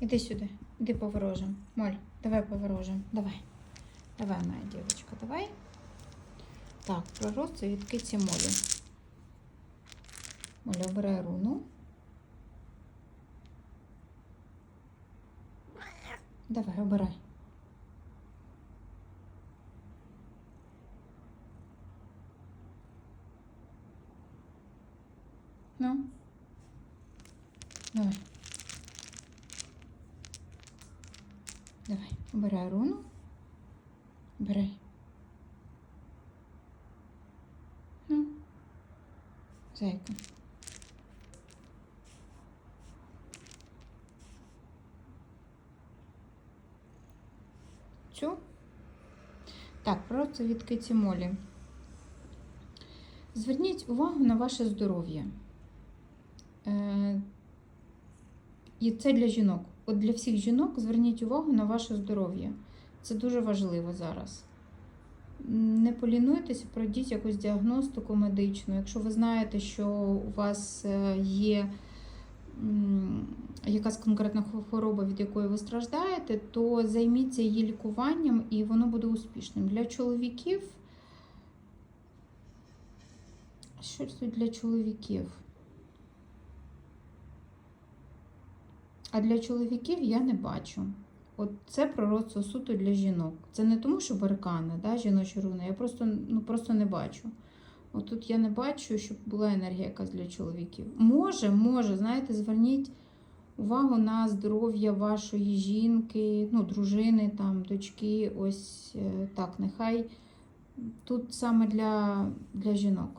Іди сюди, іди поворожим. Моль, давай поворожим. Давай. Давай, моя дівчинка, давай. Так, пророст це від киці молі. Моля, обирай руну. Давай, обирай. Ну. Давай. Давай, руну. Обирай. Ну. Зайка. Цю? Так, просто від Киті Молі. Зверніть увагу на ваше здоров'я. І це для жінок. От для всіх жінок зверніть увагу на ваше здоров'я. Це дуже важливо зараз. Не полінуйтеся, пройдіть якусь діагностику медичну. Якщо ви знаєте, що у вас е, є якась конкретна хвороба, від якої ви страждаєте, то займіться її лікуванням і воно буде успішним. Для чоловіків. Що тут для чоловіків? А для чоловіків я не бачу. От це пророцтво суто для жінок. Це не тому, що баркани, да, жіночі руни. Я просто, ну, просто не бачу. От тут я не бачу, щоб була енергія якась для чоловіків. Може, може, знаєте, зверніть увагу на здоров'я вашої жінки, ну, дружини, там, дочки. Ось е, так, нехай тут саме для, для жінок.